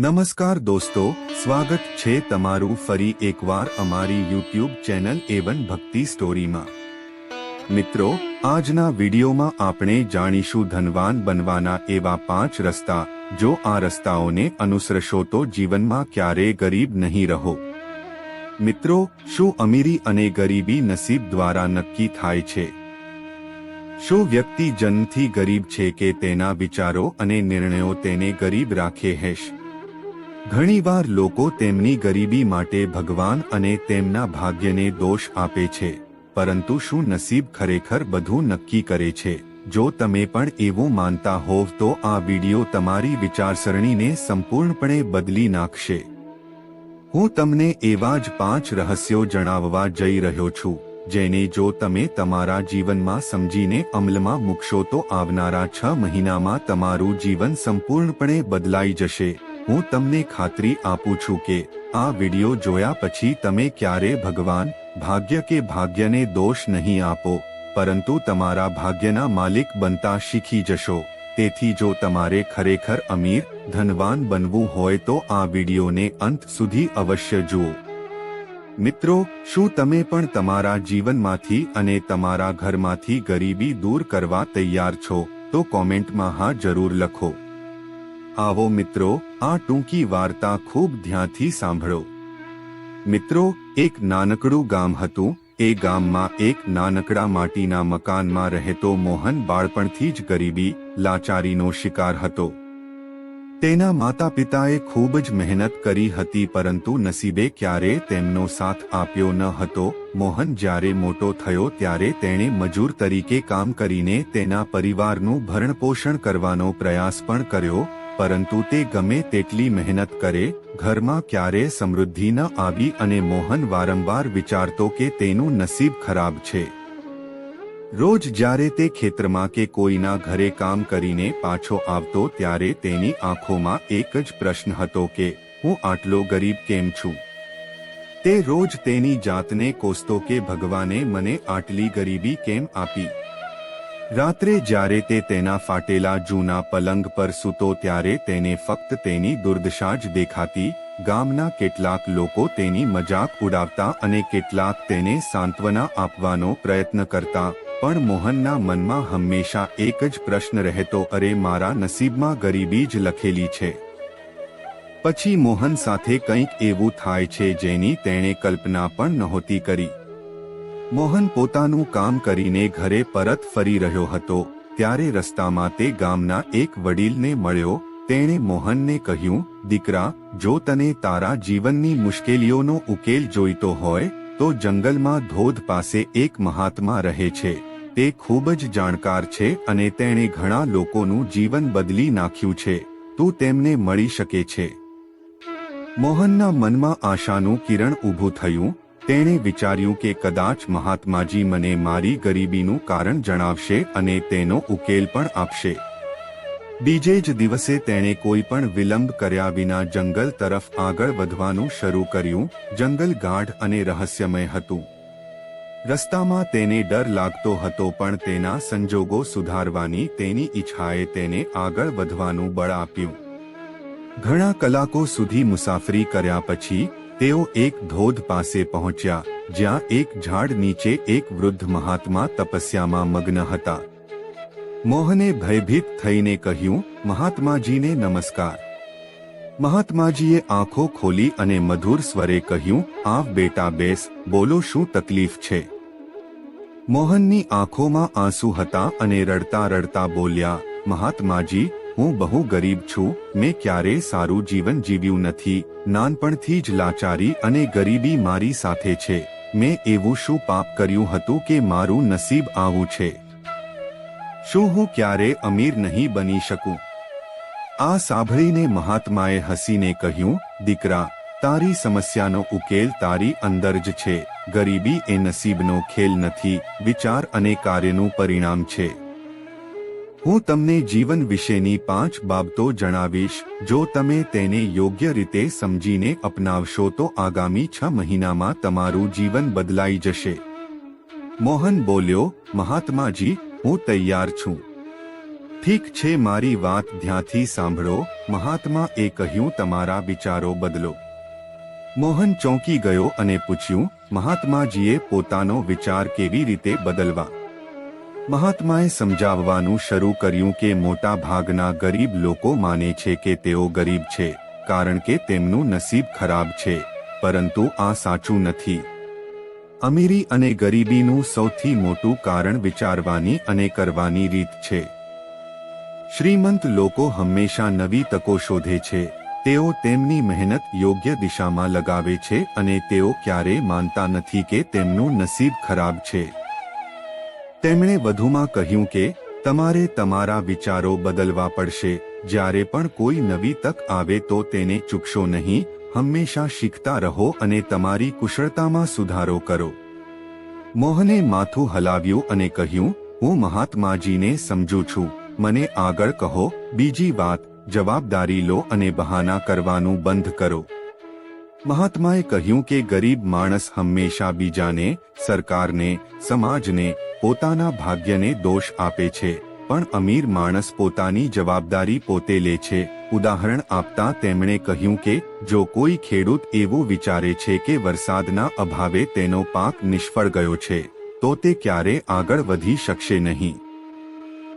નમસ્કાર દોસ્તો, સ્વાગત છે તમારું ફરી એકવાર અમારી યુટ્યુબ ચેનલ એવન ભક્તિ સ્ટોરીમાં. મિત્રો, આજના વિડીયોમાં આપણે જાણીશું ધનવાન બનવાના એવા પાંચ રસ્તા, જો આ રસ્તાઓને અનુસરશો તો જીવનમાં ક્યારેય ગરીબ નહીં રહો. મિત્રો, શું અમીરી અને ગરીબી નસીબ દ્વારા નક્કી થાય છે? શું વ્યક્તિ જન્મથી ગરીબ છે કે તેના વિચારો અને નિર્ણયો તેને ગરીબ રાખે હેશ? ઘણીવાર લોકો તેમની ગરીબી માટે ભગવાન અને તેમના ભાગ્યને દોષ આપે છે, પરંતુ શું નસીબ ખરેખર બધું નક્કી કરે છે? જો તમે પણ એવું માનતા હોવ તો આ વિડિયો તમારી વિચારસરણીને સંપૂર્ણપણે બદલી નાખશે. હું તમને એવા જ પાંચ રહસ્યો જણાવવા જઈ રહ્યો છું, જેને જો તમે તમારા જીવનમાં સમજીને અમલમાં મૂકશો તો આવનારા છ મહિનામાં તમારું જીવન સંપૂર્ણપણે બદલાઈ જશે. હું તમને ખાતરી આપું છું કે આ વિડિયો જોયા પછી તમે ક્યારે ભગવાન ભાગ્ય કે ભાગ્યને દોષ નહીં આપો, પરંતુ તમારા ભાગ્યના માલિક બનતા શીખી જશો. તેથી જો તમારે ખરેખર અમીર, ધનવાન બનવું હોય તો આ વિડિયોને અંત સુધી અવશ્ય જુઓ. મિત્રો, શું તમે પણ તમારા જીવનમાંથી અને તમારા ઘરમાંથી ગરીબી દૂર કરવા તૈયાર છો? તો કોમેન્ટમાં હા જરૂર લખો. આવો મિત્રો આ ટૂંકી વાર્તા ખૂબ ધ્યાનથી સાંભળો. મિત્રો, એક નાનકડું ગામ હતું. એ ગામમાં એક નાનકડા માટીના મકાનમાં રહેતો મોહન બાળપણથી જ ગરીબી, લાચારીનો શિકાર હતો. તેના માતા પિતાએ ખૂબ જ મહેનત કરી હતી પરંતુ નસીબે ક્યારે તેમનો સાથ આપ્યો ન હતો. મોહન જ્યારે મોટો થયો ત્યારે તેણે મજૂર તરીકે કામ કરીને તેના પરિવારનું ભરણપોષણ કરવાનો પ્રયાસ પણ કર્યો. પરંતુ તે ગમે તેટલી મહેનત કરે, ઘરમાં ક્યારે સમૃદ્ધિ ન આવી અને મોહન વારંવાર વિચારતો કે તેનું નસીબ ખરાબ છે. રોજ જ્યારે તે ખેતરમાં કે કોઈના ઘરે કામ કરીને પાછો આવતો ત્યારે તેની આંખોમાં એક જ પ્રશ્ન હતો કે, હું આટલો ગરીબ કેમ છું? તે રોજ તેની જાતને કોસતો કે ભગવાને મને આટલી ગરીબી કેમ આપી? રાત્રે જ્યારે તે તેના ફાટેલા જૂના પલંગ પર સૂતો ત્યારે તેને ફક્ત તેની દુર્દશા જ દેખાતી, ગામના કેટલાક લોકો તેની મજાક ઉડાવતા અને કેટલાક તેને સાંત્વના આપવાનો પ્રયત્ન કરતા, પણ મોહનના મનમાં હંમેશા એક જ પ્રશ્ન રહેતો, અરે, મારા નસીબમાં ગરીબી જ લખેલી છે. પછી મોહન સાથે કંઈક એવું થાય છે જેની તેણે કલ્પના પણ નહોતી કરી. મોહન પોતાનું કામ કરીને ઘરે પરત ફરી રહ્યો હતો, ત્યારે રસ્તામાં તે ગામના એક વડીલને મળ્યો, તેણે મોહનને કહ્યું, દીકરા, જો તને તારા જીવનની મુશ્કેલીઓનો ઉકેલ જોઈતો હોય, તો જંગલમાં ધોધ પાસે એક મહાત્મા રહે છે, તે ખૂબ જ જાણકાર છે અને તેણે ઘણા લોકોનું જીવન બદલી નાખ્યું છે, તું તેમને મળી શકે છે. મોહનના મનમાં આશાનું કિરણ ઊભું થયું તેણે વિચાર્યું કે કદાચ મહાત્માજી મને મારી ગરીબીનું કારણ જણાવશે અને તેનો ઉકેલ પણ આપશે. બીજે જ દિવસે તેણે કોઈ પણ વિલંબ કર્યા વિના જંગલ તરફ આગળ વધવાનું શરૂ કર્યું, જંગલ ગાઢ અને રહસ્યમય હતું. રસ્તામાં તેને ડર લાગતો હતો પણ તેના સંજોગો સુધારવાની તેની ઈચ્છાએ તેને આગળ વધવાનું બળ આપ્યું. ઘણા કલાકો સુધી મુસાફરી કર્યા પછી તેઓ એક ધોધ પાસે પહોંચ્યા, જ્યાં એક ઝાડ નીચે એક વૃદ્ધ મહાત્મા તપસ્યામાં મગ્ન હતા. મોહને ભયભીત થઈને કહ્યું, મહાત્માજીને નમસ્કાર. મહાત્માજીએ આંખો ખોલી અને મધુર સ્વરે કહ્યું, આવ બેટા બેસ, બોલો શું તકલીફ છે? મોહનની આંખોમાં આંસુ હતા અને રડતા રડતા બોલ્યા, મહાત્માજી હું બહુ ગરીબ છું, મેં ક્યારેય સારું જીવન જીવ્યું નથી, નાનપણથી જ લાચારી અને ગરીબી મારી સાથે છે, મેં એવું શું પાપ કર્યું હતું કે મારું નસીબ આવું છે. શું હું ક્યારે અમીર નહીં બની શકું? આ સાંભળીને મહાત્માએ હસીને કહ્યું, દીકરા, તારી સમસ્યાનો ઉકેલ તારી અંદર જ છે, ગરીબી એ નસીબનો ખેલ નથી, વિચાર અને કાર્યનું પરિણામ છે. હું તમને જીવન વિશેની પાંચ બાબતો જણાવીશ, જો તમે તેને યોગ્ય રીતે સમજીને અપનાવશો તો આગામી છ મહિનામાં તમારું જીવન બદલાઈ જશે. મોહન બોલ્યો, મહાત્માજી, હું તૈયાર છું. ઠીક છે, મારી વાત ધ્યાનથી સાંભળો, મહાત્મા એ કહ્યું, તમારા વિચારો બદલો. મોહન ચોંકી ગયો અને પૂછ્યું, મહાત્માજીએ પોતાનો વિચાર કેવી રીતે બદલવા? મહાત્માએ સમજાવવાનું શરૂ કર્યું કે મોટા ભાગના ગરીબ લોકો માને છે કે તેઓ ગરીબ છે, કારણ કે તેમનું નસીબ ખરાબ છે, પરંતુ આ સાચું નથી. અમીરી અને ગરીબીનું સૌથી મોટું કારણ વિચારવાની અને કરવાની રીત છે. શ્રીમંત લોકો હંમેશા નવી તકો શોધે છે, તેઓ તેમની મહેનત યોગ્ય દિશામાં લગાવે છે અને તેઓ ક્યારેય માનતા નથી કે તેમનું નસીબ ખરાબ છે. તેમણે વધુમાં કહ્યું કે, તમારે તમારા વિચારો બદલવા પડશે. જ્યારે પણ કોઈ નવી તક આવે તો તેને ચૂકશો નહીં. હંમેશા શીખતા રહો અને તમારી કુશળતામાં સુધારો કરો. મોહને માથું હલાવ્યું અને કહ્યું, હું મહાત્માજીને સમજું છું. મને આગળ કહો. બીજી વાત, જવાબદારી લો અને બહાના કરવાનું બંધ કરો. મહાત્માએ કહ્યું કે ગરીબ માણસ હંમેશા બીજાને, સરકારને, સમાજને, પોતાના ભાગ્યને દોષ આપે છે, પણ અમીર માણસ પોતાની જવાબદારી પોતે લે છે. ઉદાહરણ આપતા તેમણે કહ્યું કે, જો કોઈ ખેડૂત એવું વિચારે છે કે વરસાદના અભાવે તેનો પાક નિષ્ફળ ગયો છે, તો તે ક્યારે આગળ વધી શકશે નહીં.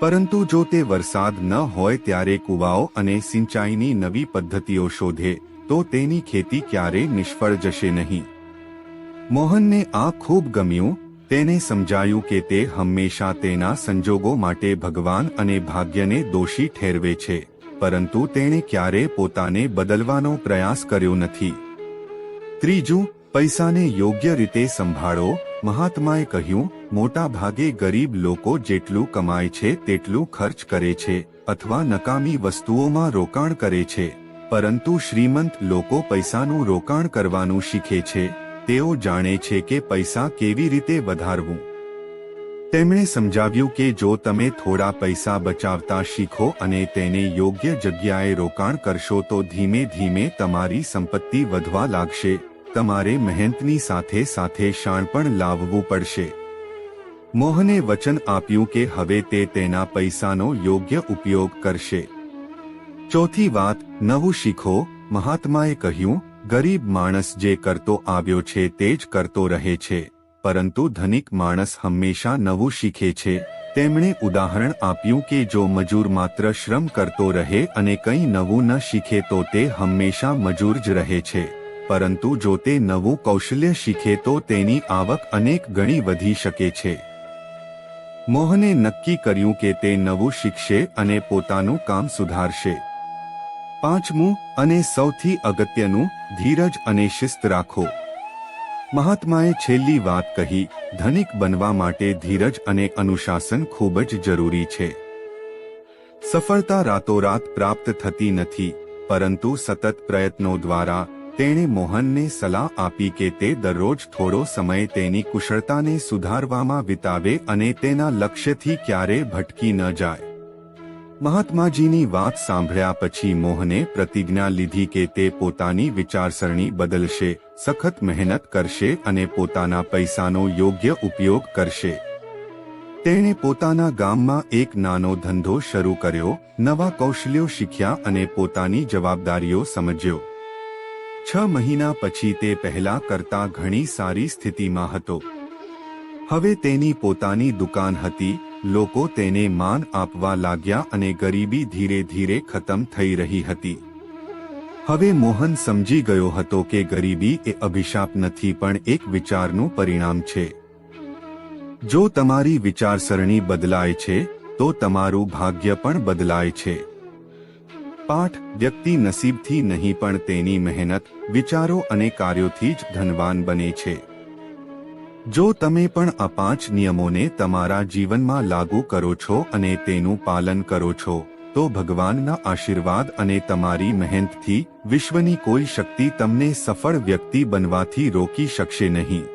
પરંતુ જો તે વરસાદ ન હોય ત્યારે કુવાઓ અને સિંચાઈની નવી પદ્ધતિઓ શોધે તો તેની ખેતી ક્યારે નિષ્ફળ જશે નહીં. મોહનને આ ખૂબ ગમ્યું, તેને સમજાયું કે તે હંમેશા તેના સંજોગો માટે ભગવાન અને ભાગ્યને દોષી ઠેરવે છે, પરંતુ તેણે ક્યારે પોતાને બદલવાનો પ્રયાસ કર્યો નથી. ત્રીજું, પૈસાને યોગ્ય રીતે સંભાળો, મહાત્માએ કહ્યું, મોટા ભાગે ગરીબ લોકો જેટલું કમાય છે તેટલું ખર્ચ કરે છે, અથવા નકામી વસ્તુઓમાં રોકાણ કરે છે. પરંતુ શ્રીમંત લોકો પૈસાનું રોકાણ કરવાનું શીખે છે. તેઓ જાણે છે કે પૈસા કેવી રીતે વધારવું. તેમણે સમજાવ્યું કે જો તમે થોડા પૈસા બચાવતા શીખો અને તેને યોગ્ય જગ્યાએ રોકાણ કરશો તો ધીમે ધીમે તમારી સંપત્તિ વધવા લાગશે. તમારે મહેનતની સાથે સાથે શાણ પણ લાવવું પડશે. મોહને વચન આપ્યું કે હવે તે તેના પૈસાનો યોગ્ય ઉપયોગ કરશે. ચોથી વાત, નવું શીખો, મહાત્માએ કહ્યું, ગરીબ માણસ જે કરતો આવ્યો છે તે જ કરતો રહે છે, પરંતુ ધનિક માણસ હંમેશા નવું શીખે છે. તેમણે ઉદાહરણ આપ્યું કે જો મજૂર માત્ર શ્રમ કરતો રહે અને કંઈ નવું ન શીખે તો તે હંમેશા મજૂર જ રહે છે, પરંતુ જો તે નવું કૌશલ્ય શીખે તો તેની આવક અનેક ગણી વધી શકે છે. મોહને નક્કી કર્યું કે તે નવું શીખશે અને પોતાનું કામ સુધારશે. પાંચમું અને સૌથી અગત્યનું, ધીરજ અને શિસ્ત રાખો. મહાત્માએ છેલ્લી વાત કહી, ધનિક બનવા માટે ધીરજ અને અનુશાસન ખૂબ જ જરૂરી છે. સફળતા રાતોરાત પ્રાપ્ત થતી નથી, પરંતુ સતત પ્રયત્નો દ્વારા તેણે મોહનને સલાહ આપી કે તે દરરોજ થોડો સમય તેની કુશળતાને સુધારવામાં વિતાવે અને તેના લક્ષ્યથી ક્યારે ભટકી ન જાય. મહાત્માજીની વાત સાંભળ્યા પછી મોહને પ્રતિજ્ઞા લીધી કે તે પોતાની વિચારસરણી બદલશે, સખત મહેનત કરશે અને પોતાના પૈસાનો યોગ્ય ઉપયોગ કરશે. તેણે પોતાના ગામમાં એક નાનો ધંધો શરૂ કર્યો, નવા કૌશલ્યો શીખ્યા અને પોતાની જવાબદારીઓ સમજ્યો. છ મહિના પછી તે પહેલા કરતા ઘણી સારી સ્થિતિમાં હતો. હવે તેની પોતાની દુકાન હતી લોકો તેને માન આપવા લાગ્યા અને ગરીબી ધીરે ધીરે ખતમ થઈ રહી હતી. હવે મોહન સમજી ગયો હતો કે ગરીબી એ અભિશાપ નથી પણ એક વિચારનું પરિણામ છે. જો તમારી વિચારસરણી બદલાય છે, તો તમારું ભાગ્ય પણ બદલાય છે. પાઠ, વ્યક્તિ નસીબથી નહીં પણ તેની મહેનત, વિચારો અને કાર્યોથી જ ધનવાન બને છે. જો તમે પણ આ પાંચ નિયમોને તમારા જીવનમાં લાગુ કરો છો અને તેનું પાલન કરો છો, તો ભગવાનના આશીર્વાદ અને તમારી મહેનતથી વિશ્વની કોઈ શક્તિ તમને સફળ વ્યક્તિ બનવાથી રોકી શકશે નહીં.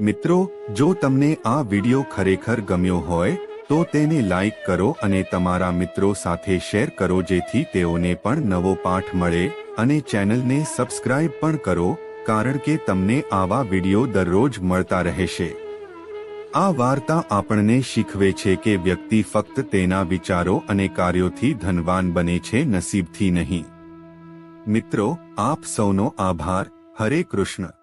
મિત્રો, જો તમને આ વિડિયો ખરેખર ગમ્યો હોય, તો તેને લાઈક કરો અને તમારા મિત્રો સાથે શેર કરો જેથી તેઓને પણ નવો પાઠ મળે અને ચેનલને સબસ્ક્રાઇબ પણ કરો કારણ કે તમને આવા વિડિયો દરરોજ મળતા રહેશે. આ વાર્તા આપણને શીખવે છે કે વ્યક્તિ ફક્ત તેના વિચારો અને કાર્યોથી ધનવાન બને છે, નસીબથી નહીં. મિત્રો, આપ સૌનો આભાર. હરે કૃષ્ણ.